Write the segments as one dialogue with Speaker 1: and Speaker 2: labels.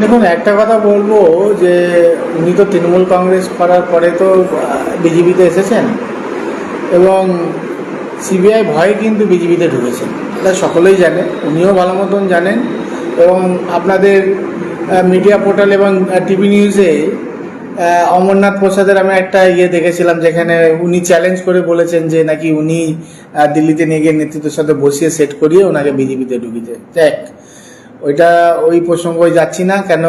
Speaker 1: দেখুন, একটা কথা বলব যে, উনি তো তৃণমূল কংগ্রেস করার পরে তো বিজেপিতে এসেছেন। এবং সিবিআই ভয়ে কিন্তু বিজেপিতে ঢুকেছেন। এটা সকলেই জানে, উনিও ভালো মতন জানেন। এবং আপনাদের মিডিয়া পোর্টাল এবং টিভি নিউজে অমরনাথ প্রসাদের আমি একটা ইয়ে দেখেছিলাম, যেখানে উনি চ্যালেঞ্জ করে বলেছেন যে, নাকি উনি দিল্লিতে নিয়ে গিয়ে নেতৃত্বের সাথে বসিয়ে সেট করিয়ে ওনাকে বিজেপিতে ঢুকিয়েছে দেখ ওইটা ওই প্রসঙ্গে যাচ্ছি না। কেন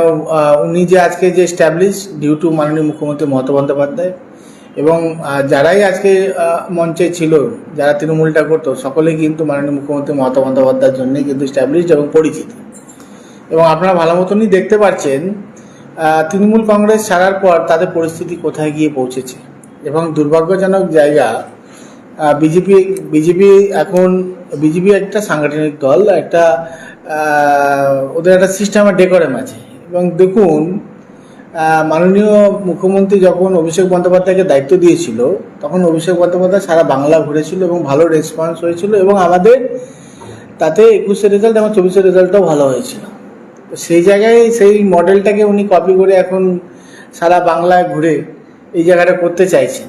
Speaker 1: উনি যে আজকে যে স্ট্যাবলিশ ডিউ টু মাননীয় মুখ্যমন্ত্রী মমতা বন্দ্যোপাধ্যায় এবং যারাই আজকে মঞ্চে ছিল, যারা তৃণমূলটা করতো, সকলেই কিন্তু মাননীয় মুখ্যমন্ত্রী মমতা বন্দ্যোপাধ্যায়ের জন্যই কিন্তু স্ট্যাবলিশড এবং পরিচিত। এবং আপনারা ভালো মতনই দেখতে পাচ্ছেন তৃণমূল কংগ্রেস ছাড়ার পর তাদের পরিস্থিতি কোথায় গিয়ে পৌঁছেছে। এবং দুর্ভাগ্যজনক জায়গা বিজেপি বিজেপি এখন, বিজেপি একটা সাংগঠনিক দল, একটা ওদের একটা সিস্টেম ডেকোরেম আছে। এবং দেখুন মাননীয় মুখ্যমন্ত্রী যখন অভিষেক বন্দ্যোপাধ্যায়কে দায়িত্ব দিয়েছিল, তখন অভিষেক বন্দ্যোপাধ্যায় সারা বাংলা ঘুরেছিল এবং ভালো রেসপন্স হয়েছিল এবং আমাদের তাতে একুশের রেজাল্ট এবং চব্বিশের রেজাল্টটাও ভালো হয়েছিল। তো সেই জায়গায় সেই মডেলটাকে উনি কপি করে এখন সারা বাংলায় ঘুরে এই জায়গাটা করতে চাইছেন।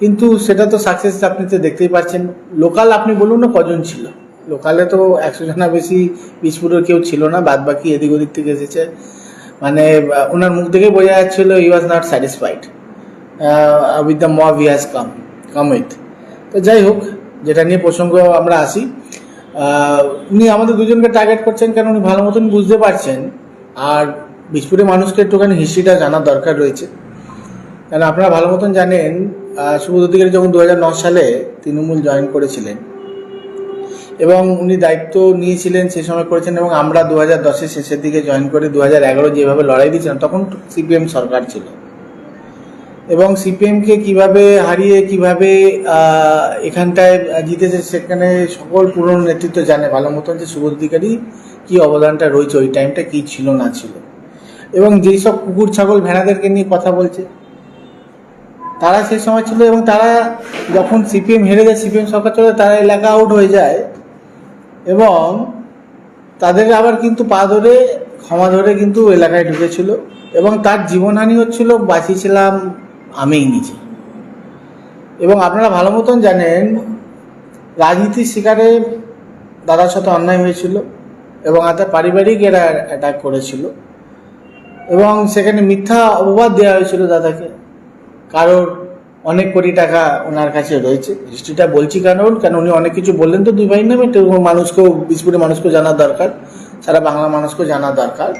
Speaker 1: কিন্তু সেটা তো সাকসেস আপনি তো দেখতেই পাচ্ছেন। লোকাল আপনি বলুন না কজন ছিল। লোকালে তো একশো জনা বেশি বিজপুরের কেউ ছিল না বাদ বাকি এদিক ওদিক থেকে এসেছে। মানে ওনার মুখ থেকে বোঝা যাচ্ছিল he was not satisfied with the mob he come come with তো যাই হোক, যেটা নিয়ে প্রসঙ্গ আমরা আসি উনি আমাদের দুজনকে টার্গেট করছেন কারণ উনি ভালো মতন বুঝতে পারছেন। আর বিজপুরের মানুষকে একটুখানি হিস্ট্রিটা জানার দরকার রয়েছে। কারণ আপনারা ভালো মতন জানেন সুবোধ অধিকারী যখন দু সালে তৃণমূল জয়েন করেছিলেন, এবং উনি দায়িত্ব নিয়েছিলেন সে সময় করেছেন, এবং আমরা দু হাজার দশের শেষের দিকে জয়েন করে দু হাজার এগারো যেভাবে লড়াই দিয়েছিলাম, তখন সিপিএম সরকার ছিল। এবং সিপিএমকে কীভাবে হারিয়ে, কীভাবে এখানটায় জিতেছে, সেখানে সকল পুরনো নেতৃত্ব জানে। ভালো মতন যে সুবোধ অধিকারী কি অবদানটা রয়েছে, ওই টাইমটা কি ছিল, না ছিল। এবং যেই সব কুকুর, ছাগল, ভেড়াদেরকে নিয়ে কথা বলছে তারা সেই সময় ছিল এবং তারা যখন সিপিএম হেরে যায়, সিপিএম সরকার চলে তারা এলাকা আউট হয়ে যায় এবং তাদের আবার কিন্তু পা ধরে, ক্ষমা ধরে কিন্তু এলাকায় ঢুকেছিল এবং তার জীবনহানি হচ্ছিল, বাঁচিয়েছিলাম আমিই নিজে। এবং আপনারা ভালো মতন জানেন, রাজনীতির শিকারে দাদার সাথে অন্যায় হয়েছিল এবং তার পারিবারিক এরা অ্যাটাক করেছিল এবং সেখানে মিথ্যা অপবাদ দেওয়া হয়েছিল দাদাকে। কারোর অনেক কোটি টাকা ওনার কাছে রয়েছে। হিস্ট্রিটা বলছি কারণ কেন উনি অনেক কিছু বললেন তো দুই ভাইয়ের নামে মানুষকেও, বিস্ফোরে মানুষকেও জানা দরকার। সারা বাংলা মানুষকেও জানা দরকার।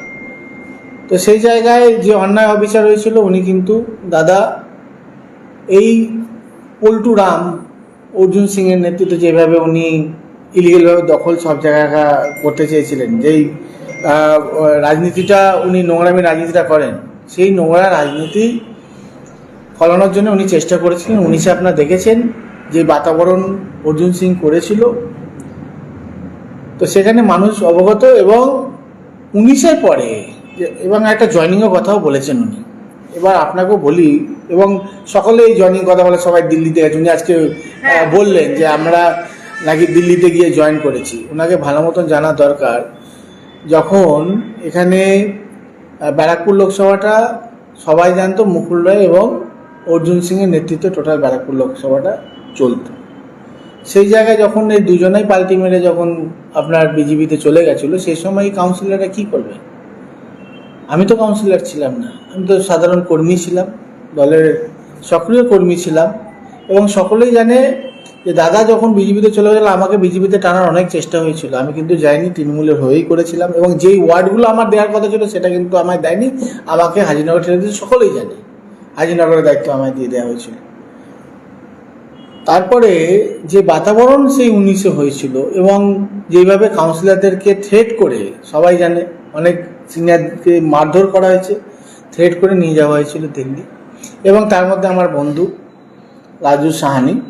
Speaker 1: তো সেই জায়গায় যে অন্যায় অবিচার হয়েছিল, উনি কিন্তু, দাদা, এই পল্টু রাম, অর্জুন সিংয়ের নেতৃত্বে যেভাবে উনি ইলিগেলভাবে দখল সব জায়গা করতে চেয়েছিলেন, যেই রাজনীতিটা উনি নোংরামি রাজনীতিটা করেন, সেই নোংরা রাজনীতি ফলানোর জন্য উনি চেষ্টা করেছিলেন। উনিশে আপনারা দেখেছেন যে বাতাবরণ অর্জুন সিং করেছিল। তো সেখানে মানুষ অবগত এবং উনিশের পরে এবং একটা জয়নিংয়ের কথাও বলেছেন উনি। এবার আপনাকেও বলি এবং সকলে এই জয়নিং কথা বলে সবাই দিল্লিতে গেছে। উনি আজকে বললেন যে আমরা নাকি দিল্লিতে গিয়ে জয়েন করেছি। ওনাকে ভালো মতন জানা দরকার। যখন এখানে ব্যারাকপুর লোকসভাটা সবাই জানতো মুকুল রায় এবং অর্জুন সিংয়ের নেতৃত্বে টোটাল ব্যারাকপুর লোকসভাটা চলতো। সেই জায়গায় যখন এই দুজনেই পাল্টি মেরে যখন আপনার বিজেপিতে চলে গেছিল, সেই সময় কাউন্সিলররা কী করবে? আমি তো কাউন্সিলর ছিলাম না, আমি তো সাধারণ কর্মী ছিলাম, দলের সক্রিয় কর্মী ছিলাম এবং সকলেই জানে যে দাদা যখন বিজেপিতে চলে গেল, আমাকে বিজেপিতে টানার অনেক চেষ্টা হয়েছিল। আমি কিন্তু যাইনি, তৃণমূলের হয়েই করেছিলাম এবং যেই ওয়ার্ডগুলো আমার দেওয়ার কথা ছিল, সেটা কিন্তু আমায় দেয়নি, আমাকে হাজিনগর ঠেলে দিয়েছে, সকলেই জানে। হাজিনগরের দায়িত্ব আমায় দিয়ে দেওয়া হয়েছিল। তারপরে যে বাতাবরণ সেই উনিশে হয়েছিল এবং যেইভাবে কাউন্সিলরদেরকে থ্রেট করে, সবাই জানে, অনেক সিনিয়রকে মারধর করা হয়েছে থ্রেট করে নিয়ে যাওয়া হয়েছিল দিল্লি। এবং তার মধ্যে আমার বন্ধু রাজু সাহানি,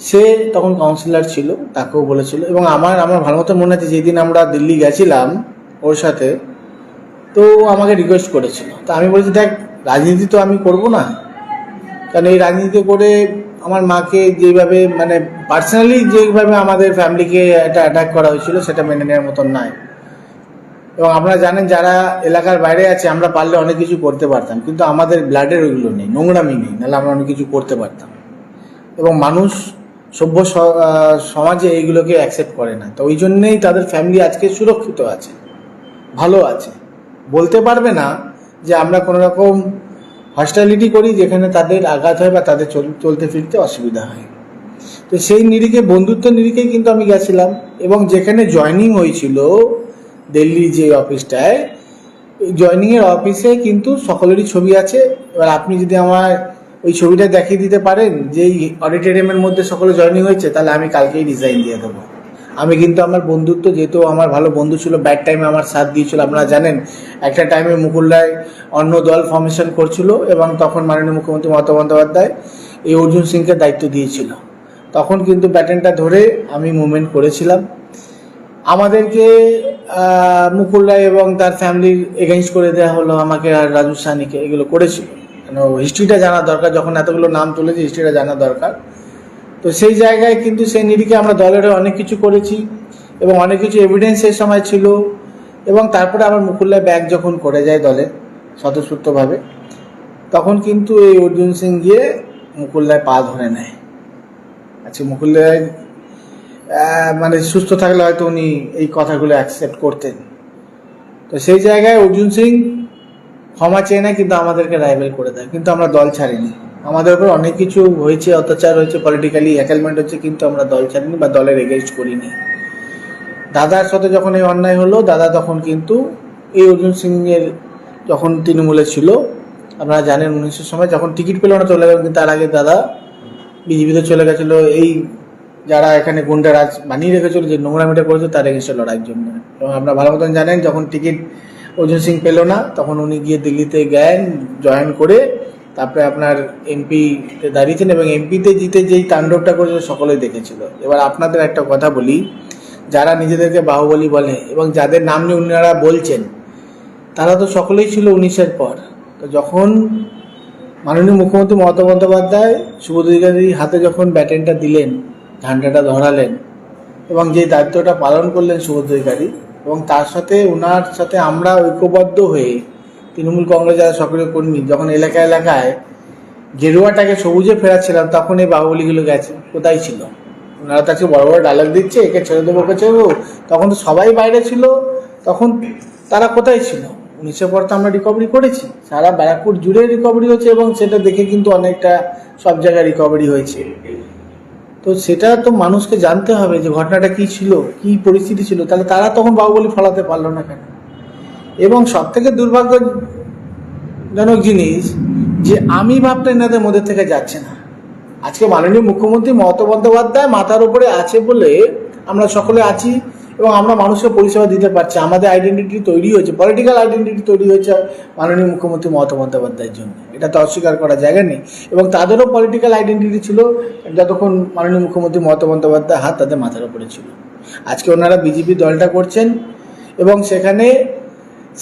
Speaker 1: সে তখন কাউন্সিলর ছিল, তাকেও বলেছিল। এবং আমার আমার ভালো মতো মনে আছে, যেদিন আমরা দিল্লি গেছিলাম ওর সাথে, তো আমাকে রিকোয়েস্ট করেছিল। তা আমি বলেছি, দেখ রাজনীতি তো আমি করব না। কারণ এই রাজনীতি করে আমার মাকে যেভাবে মানে পার্সোনালি যেভাবে আমাদের ফ্যামিলিকে একটা অ্যাটাক করা হয়েছিল, সেটা মেনে নেওয়ার মতন নয় এবং আপনারা জানেন যারা এলাকার বাইরে আছে, আমরা পারলে অনেক কিছু করতে পারতাম, কিন্তু আমাদের ব্লাডের ওইগুলো নেই, নোংরামি নেই, নাহলে আমরা অনেক কিছু করতে পারতাম। এবং মানুষ, সভ্য সমাজে এইগুলোকে অ্যাকসেপ্ট করে না। তো ওই জন্যেই তাদের ফ্যামিলি আজকে সুরক্ষিত আছে, ভালো আছে। বলতে পারবে না যে আমরা কোনো রকম হস্টালিটি করি যেখানে তাদের আঘাত হয় বা তাদের চলতে ফিরতে অসুবিধা হয়। তো সেই নিরিখে, বন্ধুত্ব নিরিখেই কিন্তু আমি গেছিলাম এবং যেখানে জয়নিং হয়েছিল দিল্লি যে অফিসটায় জয়নিংয়ের অফিসে কিন্তু সকলেরই ছবি আছে। এবার আপনি যদি আমার ওই ছবিটা দেখিয়ে দিতে পারেন যে এই অডিটোরিয়ামের মধ্যে সকলে জয়নিং হয়েছে, তাহলে আমি কালকেই ডিজাইন দিয়ে দেবো। আমি কিন্তু আমার বন্ধুত্ব যেহেতু আমার ভালো বন্ধু ছিল ব্যাড টাইমে আমার সাথ দিয়েছিল, আপনারা জানেন। একটা টাইমে মুকুল্লায় অন্য দল ফর্মেশন করছিল এবং তখন মাননীয় মুখ্যমন্ত্রী মমতা বন্দ্যোপাধ্যায় এই অর্জুন সিংকে দায়িত্ব দিয়েছিল। তখন কিন্তু ব্যাটেনটা ধরে আমি মুভমেন্ট করেছিলাম। আমাদেরকে মুকুল রায় এবং তার ফ্যামিলির এগেনস্ট করে দেওয়া হলো আমাকে আর রাজু সানিকে এগুলো করেছিল। কেন হিস্ট্রিটা জানা দরকার। যখন এতগুলো নাম তুলেছে হিস্ট্রিটা জানা দরকার। তো সেই জায়গায় কিন্তু সেই নিরিখে আমরা দলের অনেক কিছু করেছি এবং অনেক কিছু এভিডেন্স সেই সময় ছিল এবং তারপরে আমার মুকুল্লায় ব্যাগ যখন করে যায় দলে স্বতঃস্ফূর্তভাবে, তখন কিন্তু এই অর্জুন সিং গিয়ে মুকুল্লায় পা ধরে নেয়। আচ্ছা মুকুল্লায় মানে সুস্থ থাকলে হয়তো উনি এই কথাগুলো অ্যাকসেপ্ট করতেন। তো সেই জায়গায় অর্জুন সিং ক্ষমা চেয়ে নেয়, কিন্তু আমাদেরকে রাইভেল করে দেয়। কিন্তু আমরা দল ছাড়িনি। আমাদের উপর অনেক কিছু হয়েছে, অত্যাচার হয়েছে পলিটিক্যালি অ্যাকেলমেন্ট হচ্ছে কিন্তু আমরা দল ছাড়িনি বা দলের এগেনস্ট করিনি। দাদার সাথে যখন এই অন্যায় হলো, দাদা তখন কিন্তু এই অর্জুন সিংয়ের যখন তৃণমূলে ছিল, আপনারা জানেন উনিশের সময় যখন টিকিট পেল না চলে গেল, কিন্তু তার আগে দাদা বিজেপিতে চলে গেছিল। এই যারা এখানে গুন্ডারাজ বানিয়ে রেখেছিল, যে নোংরামিটা করেছে, তার এগেনস্টে লড়াইয়ের জন্য। এবং আপনারা ভালো মতন জানেন, যখন টিকিট অর্জুন সিং পেল না, তখন উনি গিয়ে দিল্লিতে গেলেন জয়েন করে তারপরে আপনার এমপি দাঁড়িয়েছেন এবং এমপিতে জিতে যেই তাণ্ডবটা করেছিল সকলেই দেখেছিল। এবার আপনাদের একটা কথা বলি, যারা নিজেদেরকে বাহুবলী বলে এবং যাদের নাম নিয়ে উনারা বলছেন, তারা তো সকলেই ছিল উনিশের পর। তো যখন মাননীয় মুখ্যমন্ত্রী মমতা বন্দ্যোপাধ্যায় শুভদী অধিকারীর হাতে যখন ব্যাটেনটা দিলেন, ঝান্ডাটা ধরালেন এবং যে দায়িত্বটা পালন করলেন শুভদী অধিকারী এবং তার সাথে ওনার সাথে আমরা ঐক্যবদ্ধ হয়ে তৃণমূল কংগ্রেস যারা সক্রিয় কর্মী, যখন এলাকা এলাকায় গেরুয়াটাকে সবুজে ফেরাচ্ছিলাম, তখন এই বাহুবলিগুলো গেছে, কোথায় ছিল? ওনারা তাকে বড় বড় ডায়লগ দিচ্ছে, একে ছেড়ে দেবো, ওকে ছেড়ে দেবো। তখন তো সবাই বাইরে ছিল, তখন তারা কোথায় ছিল? উনিশের পর তো আমরা রিকভারি করেছি, সারা ব্যারাকপুর জুড়ে রিকভারি হয়েছে এবং সেটা দেখে কিন্তু অনেকটা সব জায়গায় রিকভারি হয়েছে। তো সেটা তো মানুষকে জানতে হবে যে ঘটনাটা কি ছিল, কি পরিস্থিতি ছিল, তাহলে তারা তখন বাহুবলি ফলাতে পারল না কেন? এবং সব থেকে দুর্ভাগ্যজনক জিনিস যে আমি ভাবটা এনাদের মধ্যে থেকে যাচ্ছে না। আজকে মাননীয় মুখ্যমন্ত্রী মমতা বন্দ্যোপাধ্যায় মাথার উপরে আছে বলে আমরা সকলে আছি এবং আমরা মানুষকে পরিষেবা দিতে পারছি। আমাদের আইডেন্টিটি তৈরি হয়েছে পলিটিক্যাল আইডেন্টিটি তৈরি হয়েছে মাননীয় মুখ্যমন্ত্রী মমতা বন্দ্যোপাধ্যায়ের জন্য। এটা তো অস্বীকার করার জায়গা নেই। এবং তাদেরও পলিটিক্যাল আইডেন্টিটি ছিল, যতক্ষণ মাননীয় মুখ্যমন্ত্রী মমতা বন্দ্যোপাধ্যায় হাত তাদের মাথার উপরে ছিল। আজকে ওনারা বিজেপি দলটা করছেন এবং সেখানে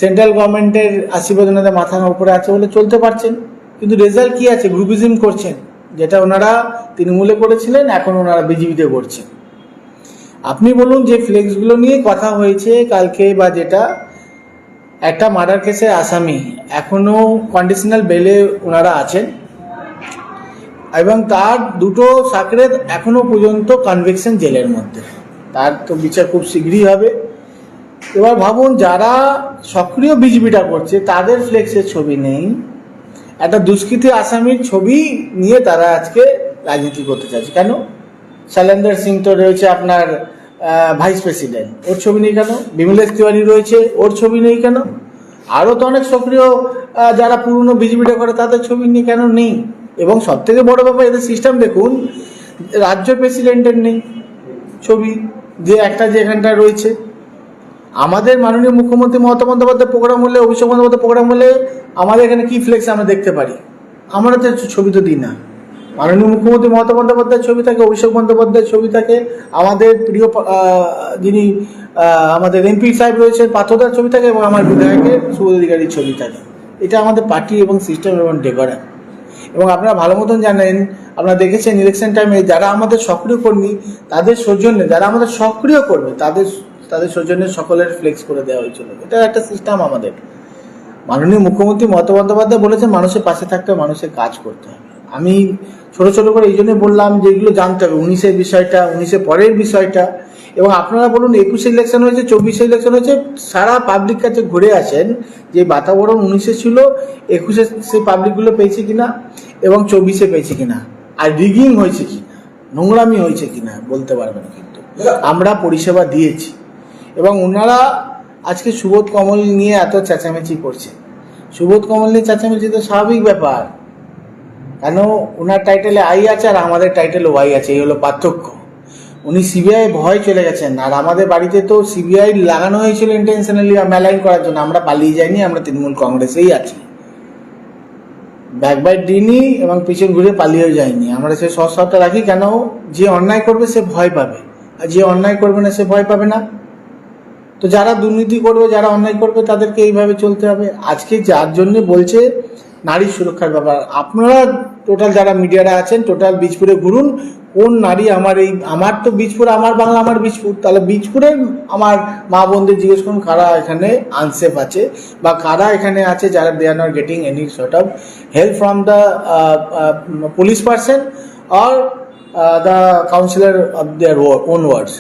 Speaker 1: সেন্ট্রাল গভর্নমেন্টের আশীর্বাদ মাথার উপরে আছে বলে চলতে পারছেন। কিন্তু রেজাল্ট কি আছে? গ্রুপিজম করছেন, যেটা ওনারা তৃণমূলে করেছিলেন, এখন ওনারা বিজেপিতে করছেন। আপনি বলুন যে ফ্লেক্সগুলো নিয়ে কথা হয়েছে কালকে বা যেটা, একটা মার্ডার কেসের আসামি এখনও কন্ডিশনাল বেলে ওনারা আছেন এবং তার দুটো সাকরেত এখনও পর্যন্ত কনভিকশন জেলের মধ্যে। তার তো বিচার খুব শীঘ্রই হবে। এবার ভাবুন, যারা সক্রিয় বিজেপিটা করছে, তাদের ফ্লেক্সের ছবি নেই। একটা দুষ্কৃতী আসামির ছবি নিয়ে তারা আজকে রাজনীতি করতে চাইছে। কেন? শৈলেন্দ্র সিং তো রয়েছে আপনার ভাইস প্রেসিডেন্ট ওর ছবি নেই কেন? বিমলেশ তিওয়ারি রয়েছে, ওর ছবি নেই কেন? আরও তো অনেক সক্রিয় যারা পুরনো বিজেপিটা করে, তাদের ছবি নেই কেন নেই? এবং সব থেকে বড় ব্যাপার, এদের সিস্টেম দেখুন, রাজ্য প্রেসিডেন্টের নেই ছবি। যে একটা যে এখানটা রয়েছে। আমাদের মাননীয় মুখ্যমন্ত্রী মমতা বন্দ্যোপাধ্যায় প্রোগ্রাম হলে, অভিষেক বন্দ্যোপাধ্যায় প্রোগ্রাম হলে আমাদের এখানে কি ফ্লেক্স আমরা দেখতে পারি? আমরা তো ছবি তো দিই না। মাননীয় মুখ্যমন্ত্রী মমতা বন্দ্যোপাধ্যায়ের ছবি থাকে, অভিষেক বন্দ্যোপাধ্যায়ের ছবি থাকে, আমাদের প্রিয় যিনি আমাদের এমপি সাহেব রয়েছেন, পাথরদার ছবি থাকে এবং আমার বিধায়কের শুভ অধিকারীর ছবি থাকে। এটা আমাদের পার্টি এবং সিস্টেম এবং ডেকোরাম এবং আপনারা ভালো মতন জানেন, আপনারা দেখেছেন ইলেকশন টাইমে যারা আমাদের সক্রিয় কর্মী, তাদের সৌজন্যে, যারা আমাদের সক্রিয় করবে, তাদের তাদের সৌজন্যে সকলের ফ্লেক্স করে দেওয়া হয়েছিল। এটা একটা সিস্টেম আমাদের। মাননীয় মুখ্যমন্ত্রী মমতা বন্দ্যোপাধ্যায় বলেছেন, মানুষের পাশে থাকতে মানুষের কাজ করতে হবে। আমি ছোট ছোট করে এই জন্য বললাম যে এগুলো জানতে হবে, উনিশের বিষয়টা, উনিশের পরের বিষয়টা। এবং আপনারা বলুন, একুশে ইলেকশন হয়েছে, চব্বিশে ইলেকশন হয়েছে, সারা পাবলিক কাছে ঘুরে আসেন যে বাতাবরণ উনিশে ছিল, একুশে সেই পাবলিকগুলো পেয়েছে কিনা, এবং চব্বিশে পেয়েছে কিনা, আর রিগিং হয়েছে কিনা, নোংরামি হয়েছে কিনা, বলতে পারবেন কিন্তু। আমরা পরিষেবা দিয়েছি। এবং ওনারা আজকে সুবোধ কমল নিয়ে এত চেঁচামেচি করছে। সুবোধ কমল নিয়ে চেঁচামেচি তো স্বাভাবিক ব্যাপার। কেন? ওনার টাইটেলে আই আছে আর আমাদের টাইটেলে ওয়াই আছে, এই হলো পার্থক্য। উনি সিবিআই ভয় চলে গেছেন। আর আমাদের বাড়িতে তো সিবিআই লাগানো হয়েছিল ইন্টেনশনালি মেলাইন করার জন্য। আমরা পালিয়ে যাইনি, আমরা তৃণমূল কংগ্রেসেই আছি। ব্যাক বাইট দিইনি এবং পিছন ঘুরে পালিয়েও যায়নি আমরা সে সৎসাহটা রাখি। কেন? যে অন্যায় করবে সে ভয় পাবে। আর যে অন্যায় করবে না, সে ভয় পাবে না। তো যারা দুর্নীতি করবে, যারা অন্যায় করবে, তাদেরকে এইভাবে চলতে হবে। আজকে যার জন্য বলছে, নারী সুরক্ষার ব্যাপার। আপনারা টোটাল যারা মিডিয়ারা আছেন টোটাল বীজপুরে ঘুরুন। কোন নারী আমার এই, আমার তো বীজপুর, আমার বাংলা, আমার বীজপুর। তাহলে বীজপুরে আমার মা বোনদের জিজ্ঞেস করুন, কারা এখানে আনসেফ আছে? বা কারা এখানে আছে যারা they are not getting any sort of help from the police person or the councillor of their own wards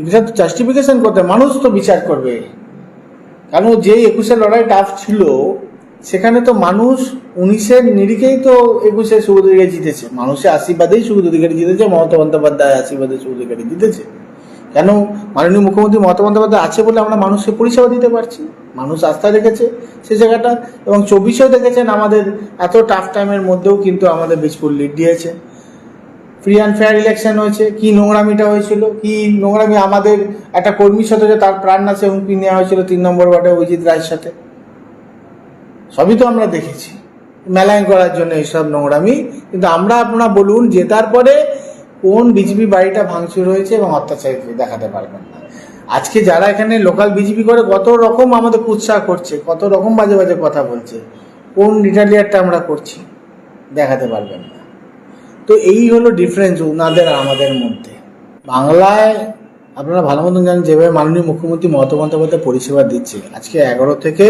Speaker 1: এটা তো জাস্টিফিকেশন করতে, মানুষ তো বিচার করবে। কারণ যে একুশে লড়াই টাফ ছিল, সেখানে তো মানুষ উনিশের নিরিখেই তো একুশে সুবোধ অধিকারী জিতেছে। মানুষের আশীর্বাদেই সুবোধ অধিকারী জিতেছে, মমতা বন্দ্যোপাধ্যায় আশীর্বাদে সুবোধ অধিকারী জিতেছে। কেন? মাননীয় মুখ্যমন্ত্রী মমতা বন্দ্যোপাধ্যায় আছে বলে আমরা মানুষকে পরিষেবা দিতে পারছি। মানুষ আস্থা রেখেছে সে জায়গাটা, এবং চব্বিশেও দেখেছেন আমাদের এত টাফ টাইমের মধ্যেও কিন্তু আমাদের বীজপুর লিড দিয়েছে। ফ্রি অ্যান্ড ফেয়ার ইলেকশন হয়েছে, কি নোংরামিটা হয়েছিল, কি নোংরামি আমাদের একটা কর্মীর সাথে যে তার প্রাণ নাশে হুমকি নেওয়া হয়েছিল তিন নম্বর ওয়ার্ডে অজিত রায়ের সাথে। সবই তো আমরা দেখেছি। মেলাইন করার জন্য এইসব নোংরামি। কিন্তু আমরা আপনারা বলুন যে তারপরে কোন বিজেপি বাড়িটা ভাঙচুর হয়েছে এবং অত্যাচার দেখাতে পারবেন না। আজকে যারা এখানে লোকাল বিজেপি করে কত রকম আমাদের উৎসাহ করছে, কত রকম বাজে বাজে কথা বলছে, কোন রিটালিয়ারটা আমরা করছি, দেখাতে পারবেন না। তো এই হলো ডিফারেন্স ওনাদের আমাদের মধ্যে। বাংলায় আপনারা ভালো মতন জানেন, যেভাবে মাননীয় মুখ্যমন্ত্রী মমতা বন্দ্যোপাধ্যায় পরিষেবা দিচ্ছে, আজকে এগারো থেকে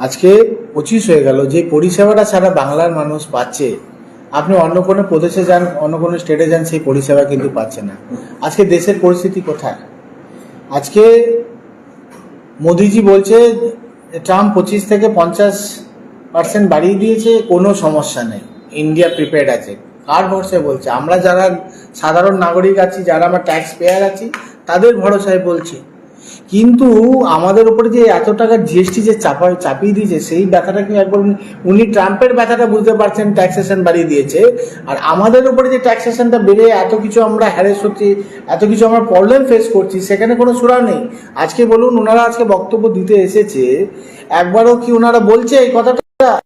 Speaker 1: আজকে পঁচিশ হয়ে গেল, যে পরিষেবাটা সারা বাংলার মানুষ পাচ্ছে, আপনি অন্য কোনো প্রদেশে যান, অন্য কোনো স্টেটে যান, সেই পরিষেবা কিন্তু পাচ্ছে না। আজকে দেশের পরিস্থিতি কোথায়? আজকে মোদিজি বলছে, ট্রাম্প পঁচিশ থেকে পঞ্চাশ পার্সেন্ট বাড়িয়ে দিয়েছে, কোনো সমস্যা নেই। ইন্ডিয়া প্রিপেয়ার্ড আছে। কার ভরসায় বলছে? আমরা যারা সাধারণ নাগরিক আছি, যারা আমরা ট্যাক্স পেয়ার আছি, তাদের ভরসায় বলছি। কিন্তু আমাদের উপরে যে এত টাকা জিএসটি যে চাপা, চাপিয়ে দিয়েছে, সেই ব্যথাটা কি একবার উনি- ট্রাম্পের ব্যথাটা বুঝতে পারছেন ট্যাক্সেশন বাড়িয়ে দিয়েছে? আর আমাদের উপরে যে ট্যাক্সেশনটা বেড়ে এত কিছু আমরা হ্যারেস হচ্ছি, এত কিছু আমরা প্রবলেম ফেস করছি, সেখানে কোনো সুরা নেই। আজকে বলুন, ওনারা আজকে বক্তব্য দিতে এসেছে, একবারও কি ওনারা বলছে এই কথাটা?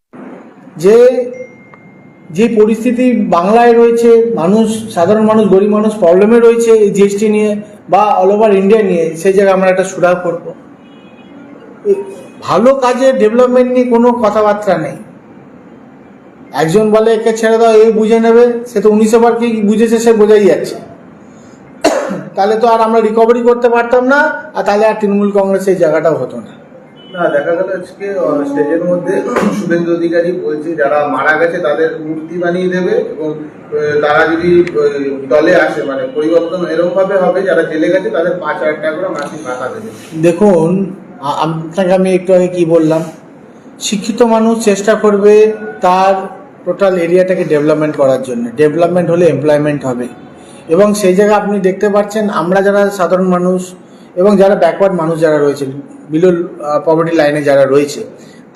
Speaker 1: যে যে পরিস্থিতি বাংলায় রয়েছে, মানুষ, সাধারণ মানুষ, গরিব মানুষ প্রবলেমে রয়েছে এই জিএসটি নিয়ে বা অল ওভার ইন্ডিয়া নিয়ে সেই জায়গায় আমরা একটা সুরাহ করব। ভালো কাজে ডেভেলপমেন্ট নিয়ে কোনো কথাবার্তা নেই। একজন বলে, একে ছেড়ে দাও এই বুঝে নেবে। সে তো উনিশশো বার কি বুঝেছে, সে বোঝাই যাচ্ছে। তাহলে তো আর আমরা রিকভারি করতে পারতাম না, আর তাহলে আর তৃণমূল কংগ্রেস এই জায়গাটাও হতো না।
Speaker 2: না, দেখা গেল আজকে স্টেজের মধ্যে শুভেন্দু অধিকারী বলছে, যারা মারা গেছে তাদের মূর্তি বানিয়ে দেবে এবং তারা যদি দলে আসে মানে পরিবর্তন এরকম ভাবে হবে, যারা জেলে গেছে তাদের পাঁচ হাজার টাকা করে মাসিক ভাতা দেবে।
Speaker 1: দেখুন আপনাকে আমি একটু আগে কি বললাম? শিক্ষিত মানুষ চেষ্টা করবে তার টোটাল এরিয়াটাকে ডেভেলপমেন্ট করার জন্য। ডেভেলপমেন্ট হলে এমপ্লয়মেন্ট হবে। এবং সেই জায়গায় আপনি দেখতে পাচ্ছেন, আমরা যারা সাধারণ মানুষ এবং যারা ব্যাকওয়ার্ড মানুষ যারা রয়েছে বিলো পভার্টি লাইনে যারা রয়েছে,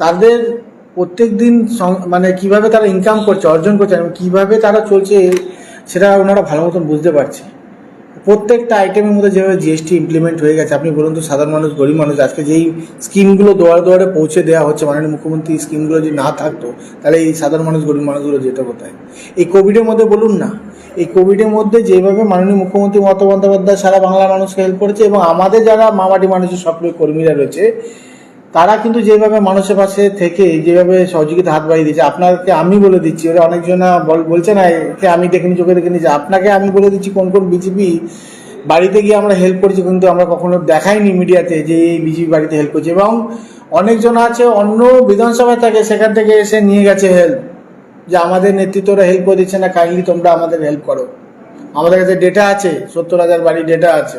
Speaker 1: তাদের প্রত্যেক দিন মানে কীভাবে তারা ইনকাম করছে, অর্জন করছে, এবং কীভাবে তারা চলছে, সেটা ওনারা ভালো মতন বুঝতে পারছে। প্রত্যেকটা আইটেমের মধ্যে যেভাবে জিএসটি ইমপ্লিমেন্ট হয়ে গেছে, আপনি বলুন তো সাধারণ মানুষ, গরিব মানুষ, আজকে যেই স্কিমগুলো দুয়ারে দুয়ারে পৌঁছে দেওয়া হচ্ছে, মাননীয় মুখ্যমন্ত্রী স্কিমগুলো যদি না থাকতো, তাহলে এই সাধারণ মানুষ, গরিব মানুষগুলো যেত কোথায়? এই কোভিডের মধ্যে বলুন না এই কোভিডের মধ্যে যেভাবে মাননীয় মুখ্যমন্ত্রী মমতা বন্দ্যোপাধ্যায় সারা বাংলার মানুষকে হেল্প করেছে এবং আমাদের যারা মামাটি মানুষের সক্রিয় কর্মীরা রয়েছে, তারা কিন্তু যেভাবে মানুষের পাশে থেকে যেভাবে সহযোগিতা হাত বাড়িয়ে দিচ্ছে আপনাকে আমি বলে দিচ্ছি, ওরা অনেকজন বলছে না, একে আমি দেখিনি চোখে দেখিনি যে আপনাকে আমি বলে দিচ্ছি কোন কোন বিজেপি বাড়িতে গিয়ে আমরা হেল্প করেছি কিন্তু আমরা কখনো দেখাইনি মিডিয়াতে যে এই বিজেপি বাড়িতে হেল্প করছে এবং অনেকজন আছে অন্য বিধানসভায় থাকে, সেখান থেকে এসে নিয়ে গেছে হেল্প যে আমাদের নেতৃত্বরা হেল্প করে দিচ্ছে না কাইন্ডলি তোমরা আমাদের হেল্প করো। আমাদের কাছে ডেটা আছে সত্তর হাজার বাড়ি ডেটা আছে।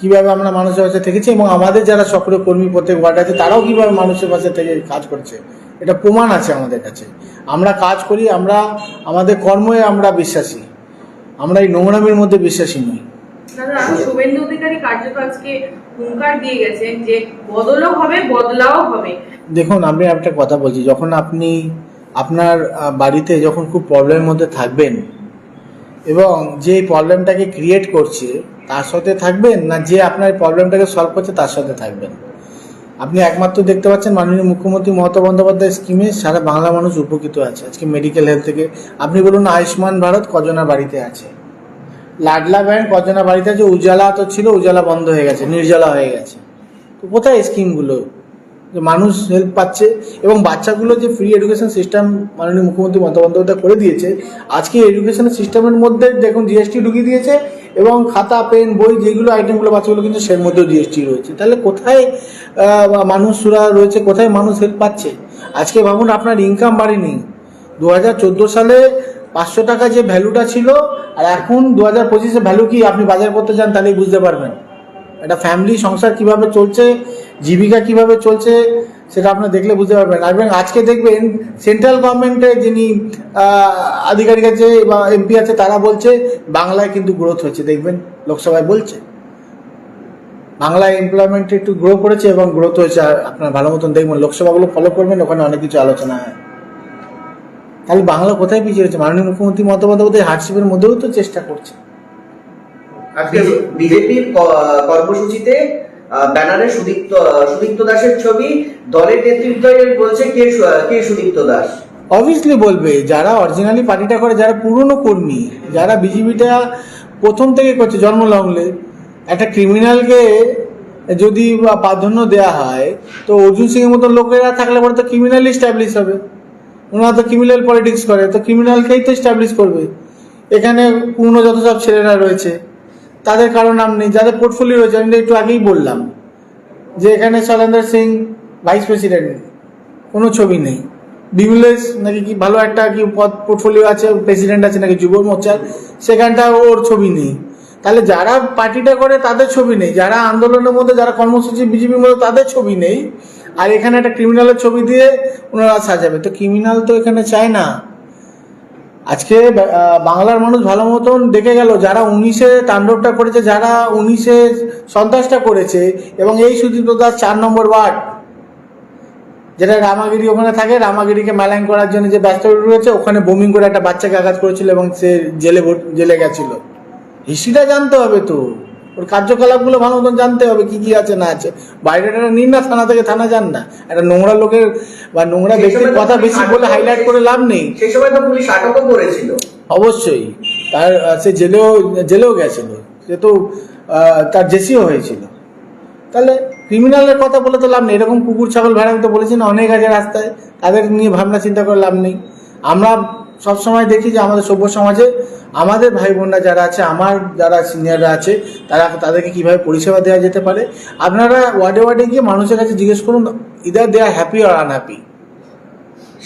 Speaker 1: কীভাবে আমরা মানুষের পাশে থেকেছি এবং আমাদের যারা সক্রিয় কর্মী প্রত্যেক ওয়ার্ড আছে তারাও কীভাবে মানুষের পাশে থেকে কাজ করছে? এটা প্রমাণ আছে আমাদের কাছে। আমরা কাজ করি আমরা আমাদের কর্মে আমরা বিশ্বাসী। আমরা এই নোংরামির মধ্যে বিশ্বাসী নই।
Speaker 3: শুভেন্দু অধিকারী কার্যত আজকে হুঙ্কার দিয়ে গেছেন যে বদলও হবে বদলাও হবে।
Speaker 1: দেখুন আমি একটা কথা বলছি যখন আপনি আপনার বাড়িতে যখন খুব প্রবলেমের মধ্যে থাকবেন এবং যে প্রবলেমটাকে ক্রিয়েট করছে, তার সাথে থাকবেন না যে আপনার প্রবলেমটাকে সলভ করছে, তার সাথে থাকবেন? আপনি একমাত্র দেখতে পাচ্ছেন মাননীয় মুখ্যমন্ত্রী মমতা বন্দ্যোপাধ্যায় স্কিমে সারা বাংলা মানুষ উপকৃত আছে। আজকে মেডিকেল হেলথ থেকে। আপনি বলুন, আয়ুষ্মান ভারত কজনা বাড়িতে আছে? লাডলা ব্যান্ড কজনা বাড়িতে আছে? উজালা তো ছিল, উজালা বন্ধ হয়ে গেছে, নির্জলা হয়ে গেছে। তো কোথায় স্কিমগুলো যে মানুষ হেল্প পাচ্ছে এবং বাচ্চাগুলো যে ফ্রি এডুকেশন সিস্টেম মাননীয় মুখ্যমন্ত্রী মমতা বন্দ্যোপাধ্যায় করে দিয়েছে, আজকে এডুকেশন সিস্টেমের মধ্যে দেখুন জিএসটি ঢুকিয়ে দিয়েছে এবং খাতা পেন বই যেগুলো আইটেমগুলো বাচ্চাগুলো কিন্তু সের মধ্যেও জিএসটি রয়েছে। তাহলে কোথায় মানুষরা রয়েছে, কোথায় মানুষ হেল্প পাচ্ছে? আজকে ভাবুন আপনার ইনকাম বাড়েনি দু হাজার চোদ্দ সালে পাঁচশো টাকা যে ভ্যালুটা ছিল, আর এখন দু হাজার পঁচিশে ভ্যালু কি? আপনি বাজার করতে চান, তাহলেই বুঝতে পারবেন। একটা ফ্যামিলি সংসার কীভাবে চলছে, জীবিকা কীভাবে চলছে, সেটা আপনার দেখলে বুঝতে পারবেন। এবং আজকে দেখবেন সেন্ট্রাল গভর্নমেন্টে যিনি আধিকারিক আছে বা এমপি আছে, তারা বলছে বাংলায় কিন্তু গ্রোথ হয়েছে দেখবেন, লোকসভায় বলছে। বাংলায় এমপ্লয়মেন্ট একটু গ্রো করেছে এবং গ্রোথ হয়েছে। আর আপনার ভালো মতন দেখবেন, লোকসভাগুলো ফলো করবেন, ওখানে অনেক কিছু আলোচনা হয়। তাহলে বাংলা কোথায় পিছিয়ে রয়েছে? মাননীয় মুখ্যমন্ত্রী মমতা বন্দ্যোপাধ্যায় হার্ডশিপের মধ্যেও তো চেষ্টা করছে।
Speaker 4: বিজেপির কর্মসূচিতে ব্যানারে সুদীপ্ত সুদীপ্ত দাসের ছবি, দলের নেতৃত্ব বলছে কে কে সুদীপ্ত দাস।
Speaker 1: অবভিয়াসলি বলবে, যারা অরিজিনালি পার্টিটা করে, যারা পুরনো কর্মী, যারা বিজেপিটা প্রথম থেকে করছে, জন্মলগ্নে, একটা ক্রিমিনালকে যদি প্রাধান্য দেওয়া হয়, তো অর্জুন সিংয়ের মতো লোকেরা থাকলে পরে তো ক্রিমিনাল স্ট্যাবলিশ হবে। ওনারা তো ক্রিমিনাল পলিটিক্স করে, তো ক্রিমিনালকেই তো স্ট্যাবলিশ করবে। এখানে পুরনো যত সব ছেলেরা রয়েছে তাদের কারও নাম নেই, যাদের পোর্টফোলিও রয়েছে, আমি একটু আগেই বললাম যে এখানে শৈলেন্দ্র সিং ভাইস প্রেসিডেন্ট কোনো ছবি নেই। বিমলেশ নাকি কি ভালো একটা কি পদ পোর্টফোলিও আছে প্রেসিডেন্ট আছে নাকি যুব মোর্চার সেখানটা ওর ছবি নেই। তাহলে যারা পার্টিটা করে তাদের ছবি নেই, যারা আন্দোলনের মধ্যে, যারা কর্মসূচি বিজেপির মধ্যে, তাদের ছবি নেই। আর এখানে একটা ক্রিমিনালের ছবি দিয়ে ওনারা সাজাবে। তো ক্রিমিনাল তো এখানে চায় না। আজকে বাংলার মানুষ ভালো মতন দেখে গেল যারা উনিশে তাণ্ডবটা করেছে, যারা উনিশে সন্ত্রাসটা করেছে এবং এই সুদীপ্ত দাস চার নম্বর ওয়ার্ড, যেটা রামাগিরি ওখানে থাকে, রামাগিরিকে মেলাইন করার জন্য যে ব্যস্ত রয়েছে, ওখানে বোমিং করে একটা বাচ্চাকে আঘাত করেছিল এবং সে জেলে জেলে গেছিল। হিস্ট্রিটা জানতে হবে তো। ওর কার্যকলাপগুলো ভালো মতন জানতে হবে কি কি আছে না আছে। বাইরেটা নিন না থানা থেকে থানা যান না। একটা নোংরা লোকের বা নোংরা ব্যক্তির কথা বেশি বলে হাইলাইট করে লাভ নেই।
Speaker 4: সেই সময় তো পুলিশ আটকও করেছিল।
Speaker 1: অবশ্যই। তার সে জেলেও জেলেও গেছিল। সে তো তার জেসিও হয়েছিল। তাহলে ক্রিমিনালের কথা বলে তো লাভ নেই। এরকম কুকুর ছাগল ভেড়া আমি তো বলেছি না অনেক আছে রাস্তায়। তাদের নিয়ে ভাবনা চিন্তা করে লাভ নেই। আমরা সবসময় দেখি যে আমাদের সভ্য সমাজে আমাদের ভাই বোনরা যারা আছে, আমার যারা সিনিয়ররা আছে, তারা তাদেরকে কীভাবে পরিষেবা দেওয়া যেতে পারে? আপনারা ওয়ার্ডে ওয়ার্ডে গিয়ে মানুষের কাছে জিজ্ঞেস করুন either they are happy R unhappy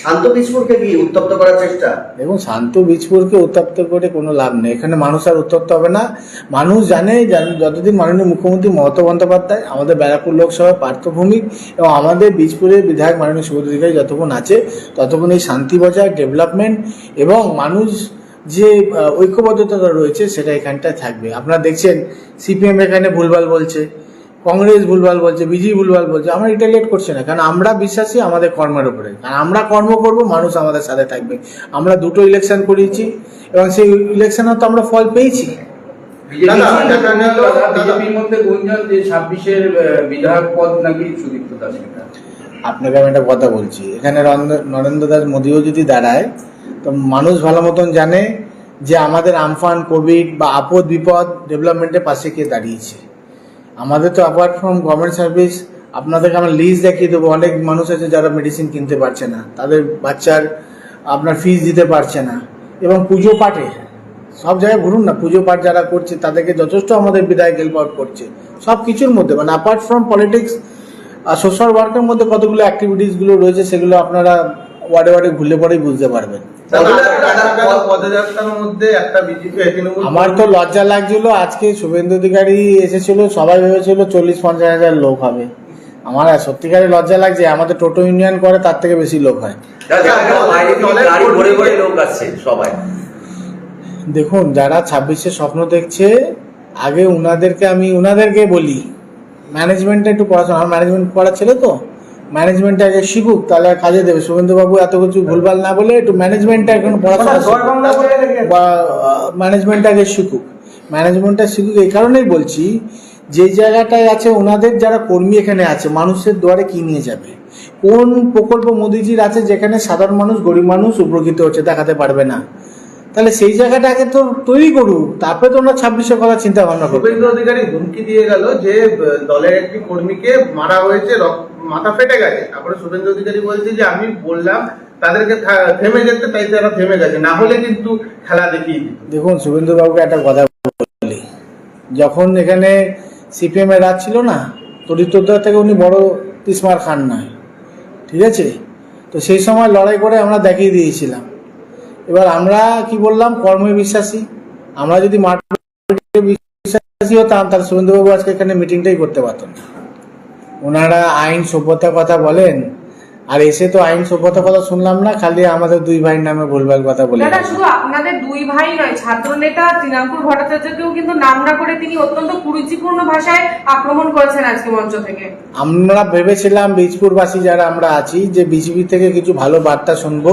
Speaker 4: শান্ত পিসপুরকে কি উত্তপ্ত করার চেষ্টা?
Speaker 1: দেখুন, শান্ত বীজপুরকে উত্তপ্ত করে কোনো লাভ নেই। এখানে মানুষ আর উত্তপ্ত হবে না। মানুষ জান- যতদিন মাননীয় মুখ্যমন্ত্রী মমতা বন্দ্যোপাধ্যায়, আমাদের ব্যারাকপুর লোকসভা পার্থভূমি এবং আমাদের বীজপুরের বিধায়ক মাননীয় সুবোধ অধিকারী যতক্ষণ আছে, ততক্ষণ এই শান্তি বজায় ডেভেলপমেন্ট এবং মানুষ যে ঐক্যবদ্ধতা রয়েছে, সেটা এখানটায় থাকবে। আপনারা দেখছেন, সিপিএম এখানে ভুলভাল বলছে। কংগ্রেস ভুলভাল বলছে বিজেপি ভুলভাল বলছে আমরা রিটালিয়েট করছি না। কারণ আমরা বিশ্বাসী আমাদের কর্মের উপরে। কারণ আমরা কর্ম করব মানুষ আমাদের সাথে থাকবে। আমরা দুটো ইলেকশন করিয়েছি এবং সেই ইলেকশনে তো আমরা ফল পেয়েছি। আপনাকে আমি একটা কথা বলছি। এখানে নরেন্দ্র দাস মোদিও যদি দাঁড়ায় তো মানুষ ভালো মতন জানে যে আমাদের আমফান কোভিড বা আপদ বিপদ ডেভেলপমেন্টের পাশে কে দাঁড়িয়েছে। আমাদের তো অ্যাপার্ট ফ্রম গভর্নমেন্ট সার্ভিস আপনাদেরকে আমরা লিস্ট দেখিয়ে দেবো। অনেক মানুষ আছে যারা মেডিসিন কিনতে পারছে না। তাদের বাচ্চার আপনার ফিস দিতে পারছে না। এবং পুজো পাঠে, সব জায়গায় ঘুরুন না, পুজো পাঠ যারা করছে, তাদেরকে যথেষ্ট আমাদের বিধায়ক হেল্প আউট করছে। সব কিছুর মধ্যে মানে অ্যাপার্ট ফ্রম পলিটিক্স আর সোশ্যাল ওয়ার্কের মধ্যে কতগুলো অ্যাক্টিভিটিসগুলো রয়েছে, সেগুলো আপনারা ওয়ার্ডে ওয়ার্ডে ঘুরলে পরেই বুঝতে পারবেন। আমার তো লজ্জা লাগছিল আজকে শুভেন্দু অধিকারী এসেছিল সবাই ভেবেছিল চল্লিশ পঞ্চাশ হাজার লোক হবে। আমার আর সত্যিকারের লজ্জা লাগছে আমাদের টোটো ইউনিয়ন করে তার থেকে বেশি লোক হয়। দেখুন যারা ছাব্বিশে স্বপ্ন দেখছে আগে উনাদেরকে আমি উনাদেরকে বলি। ম্যানেজমেন্টে একটু পড়াশোনা আমার ম্যানেজমেন্ট পড়া ছিল তো? ম্যানেজমেন্টে আগে শিখুক তাহলে আর কাজে দেবে। শুভেন্দুবাবু এত কিছু ভুলভাল না বলে একটু ম্যানেজমেন্টটা এখন পড়াশোনা বা ম্যানেজমেন্ট আগে শিখুক। ম্যানেজমেন্টটা শিখুক এই কারণেই বলছি যে জায়গাটায় আছে ওনাদের যারা কর্মী এখানে আছে মানুষের দুয়ারে কি নিয়ে যাবে? কোন প্রকল্প মোদিজির আছে যেখানে সাধারণ মানুষ গরিব মানুষ উপকৃত হচ্ছে দেখাতে পারবে না? তাহলে সেই জায়গাটাকে তো তৈরি করুক তারপরে তো ওনার ছাব্বিশের কথা চিন্তা ভাবনা করবে।
Speaker 2: শুভেন্দু অধিকারী হুমকি দিয়ে গেল যে দলের একটি কর্মীকে মারা হয়েছে মাথা ফেটে গেছে। তারপরে শুভেন্দু অধিকারী বলছে যে আমি বললাম তাদেরকে থেমে যেতে তাই তারা থেমে গেছে। না হলে কিন্তু খেলা দেখিয়ে দিত।
Speaker 1: দেখুন শুভেন্দুবাবুকে একটা কথা বলি। যখন এখানে সিপিএম এর রাজ ছিল না তরিতোদ্দার থেকে উনি বড় তিসমার খান নয়। ঠিক আছে? তো সেই সময় লড়াই করে আমরা দেখিয়ে দিয়েছিলাম। এবার আমরা কি বললাম? কর্মে বিশ্বাসী। আমরা যদি মাঠে বিশ্বাসী হতাম তাহলে শুভেন্দুবাবু আজকে এখানে মিটিংটাই করতে পারতেন না। ওনারা আইন সভ্যতার কথা বলেন আর এসে তো আইন সভ্যতার কথা শুনলাম না খালি আমাদের দুই ভাইয়ের নামে ভুলভাল কথা বলে গেলেন।
Speaker 3: শুধু আপনাদের দুই ভাই নয় ছাত্র নেতা তৃণাঙ্কুর ভট্টাচার্যকেও কিন্তু নাম না করে তিনি অত্যন্ত কুরুচিপূর্ণ ভাষায় আক্রমণ করেছেন আজকে মঞ্চ থেকে।
Speaker 1: আমরা ভেবেছিলাম বীজপুরবাসী যারা আমরা আছি যে বিজেপি থেকে কিছু ভালো বার্তা শুনব।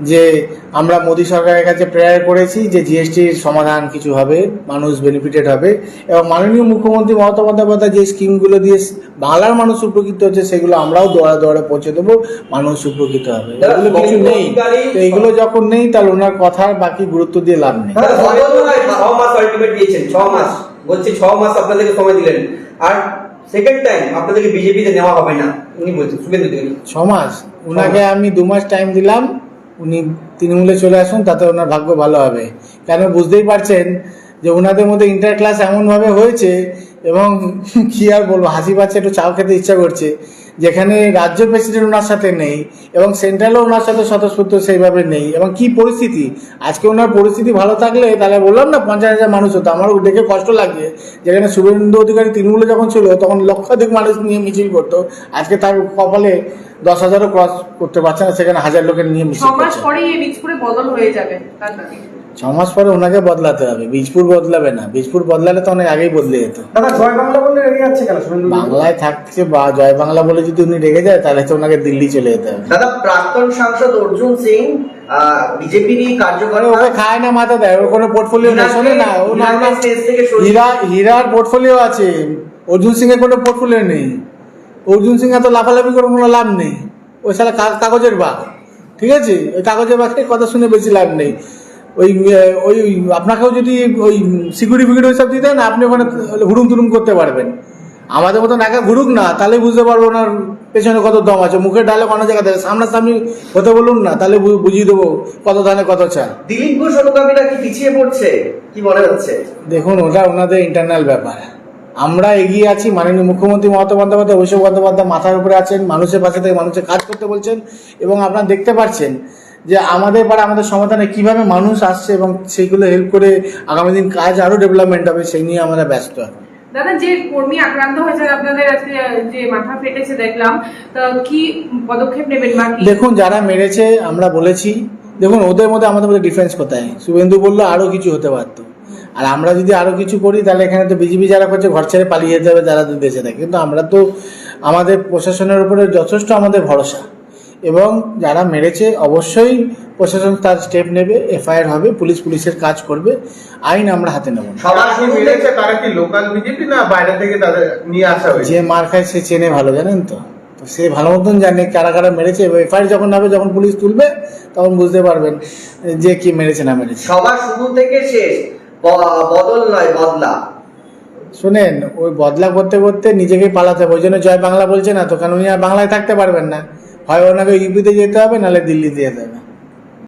Speaker 1: যে আমরা মোদী সরকারের কাছে প্রেয়ার করেছি যে জিএসটির সমাধান কিছু হবে মানুষ বেনিফিটেড হবে এবং মাননীয় মুখ্যমন্ত্রী মমতা বন্দ্যোপাধ্যায় যে স্কিমগুলো দিয়ে বাংলার মানুষ উপকৃত হচ্ছে সেগুলো আমরাও দোয়ারে দোয়ারে পৌঁছে দেবো মানুষ উপকৃত হবে। এগুলো কিছু নেই। তো এইগুলো যখন নেই তাহলে ওনার কথার বাকি গুরুত্ব দিয়ে লাভ নেই।
Speaker 4: ছ মাস ছ মাস। বলছে ছ মাস আপনাদেরকে সময় দিলেন। আর সেকেন্ড টাইম আপনাদেরকে বিজেপিতে নেওয়া হবে না। উনি বলছেন শুভেন্দু
Speaker 1: ছ মাস। ওনাকে আমি দু মাস টাইম দিলাম। উনি তৃণমূলে চলে আসুন, তাতে ওনার ভাগ্য ভালো হবে। কেন? বুঝতেই পারছেন যে ওনাদের মধ্যে ইন্টার ক্লাস এমনভাবে হয়েছে এবং কি আর বলব, হাসি পাচ্ছে, একটু চাও খেতে ইচ্ছা করছে। যেখানে রাজ্য প্রেসিডেন্ট ওনার সাথে নেই এবং সেন্ট্রালও ওনার সাথে স্বতঃস্ফূর্ত সেইভাবে নেই এবং কি পরিস্থিতি? আজকে ওনার পরিস্থিতি ভালো থাকলে তাহলে বললাম না পঞ্চাশ হাজার মানুষ হতো। আমারও দেখে কষ্ট লাগে যেখানে শুভেন্দু অধিকারী তৃণমূলে যখন ছিল তখন লক্ষাধিক মানুষ নিয়ে মিছিল করতো। আজকে তার কপালে দশ হাজারও ক্রস করতে পারছে না সেখানে হাজার লোকের নিয়ে মিছিল
Speaker 3: মাস পরেই এই বদল হয়ে যাবে
Speaker 1: ছ মাস পরে ওনাকে বদলাতে হবে। বীজপুর বদলাবে না। বীজপুর বদলালে তো অনেক আগেই বদলে যেত।
Speaker 5: দাদা জয় বাংলা বললে রেগে যাচ্ছে কেন?
Speaker 1: বাংলায় থাকছে বা জয় বাংলা বলে যদি উনি রেগে যায় তাহলে তো ওনাকে দিল্লি চলে যেতে হবে।
Speaker 4: দাদা প্রাক্তন সাংসদ অর্জুন সিং বিজেপির
Speaker 1: ওকে খায় না মাথা দেয়। ওর কোনো পোর্টফোলিও নেই। শোনে না ও না না- হীরা হীরার পোর্টফোলিও আছে। অর্জুন সিং এর কোনো পোর্টফোলিও নেই। অর্জুন সিং এত লাফালাফি করে কোনো লাভ নেই। ওই কাগজের বাঘ। ঠিক আছে? ওই কাগজের বাঘকে কথা শুনে বেশি লাভ নেই। ওই ওই আপনাকেও যদি ওই সিকিউরিটি ফিকিউরিটি ওইসব দিতেন আপনি ওখানে হুড়ুম তুরুম করতে পারবেন। আমাদের মতো নাকা ঘুরুক না তাহলে বুঝতে পারব ওনার পেছনে কত দম আছে। মুখের ডালে কোনো জায়গা দেবে সামনাসামনি হতে বলুন না তাহলে বুঝিয়ে দেবো কত ধানে কত চাল।
Speaker 4: দিলীপ ঘোষ অনুগামীরা কি পিছিয়ে পড়ছে? কি মনে হচ্ছে?
Speaker 1: দেখুন ওটা ওনাদের ইন্টারনাল ব্যাপার। আমরা এগিয়ে আছি মাননীয় মুখ্যমন্ত্রী মমতা বন্দ্যোপাধ্যায় অভিষেক বন্দ্যোপাধ্যায় মাথার উপরে আছেন মানুষের পাশে থেকে মানুষের কাজ করতে বলছেন এবং আপনারা দেখতে পাচ্ছেন যে আমাদের পাড়া আমাদের সমাধানে কীভাবে মানুষ আসছে এবং সেইগুলো হেল্প করে আগামী দিন কাজ আরও ডেভেলপমেন্ট হবে সেই নিয়ে আমরা ব্যস্ত এখন
Speaker 3: দাদা যে কর্মী আক্রান্ত হয়েছেন আপনাদের আজকে যে মাথা ফেটেছে দেখলাম তা কি পদক্ষেপ নেবেন বা
Speaker 1: দেখুন যারা মেরেছে আমরা বলেছি। দেখুন ওদের মধ্যে আমাদের মধ্যে ডিফারেন্স কোথায়? শুভেন্দু বলল আরও কিছু হতে পারতো। আর আমরা যদি আরও কিছু করি তাহলে এখানে তো বিজেপি যারা করছে ঘর ছেড়ে পালিয়ে যেতে হবে যারা দেশে থাকে। কিন্তু আমরা তো আমাদের প্রশাসনের উপরে যথেষ্ট আমাদের ভরসা। এবং যারা মেরেছে অবশ্যই প্রশাসন তার স্টেপ নেবে এফআইআর হবে পুলিশ পুলিশের কাজ করবে আইন আমরা হাতে নেব
Speaker 4: সবার
Speaker 2: কি তারা কি লোকাল বিজেপি না বাইরে থেকে তাদের নিয়ে আসা হয়েছে?
Speaker 1: যে মার খায় সে চেনে ভালো জানেন তো? তো সে ভালো মতন জানে কারা কারা মেরেছে এফআইআর যখন হবে যখন পুলিশ তুলবে তখন বুঝতে পারবেন যে কি মেরেছে না মেরেছে।
Speaker 4: সবার শুরু থেকে শেষ বদল নয় বদলা।
Speaker 1: শোনেন ওই বদলা করতে করতে নিজেকে পালাতে হবে ওই জন্য জয় বাংলা বলছে না তো কারণ উনি আর বাংলায় থাকতে পারবেন না? হয় ওনাকে ইউপিতে যেতে হবে নাহলে দিল্লিতে যেতে হবে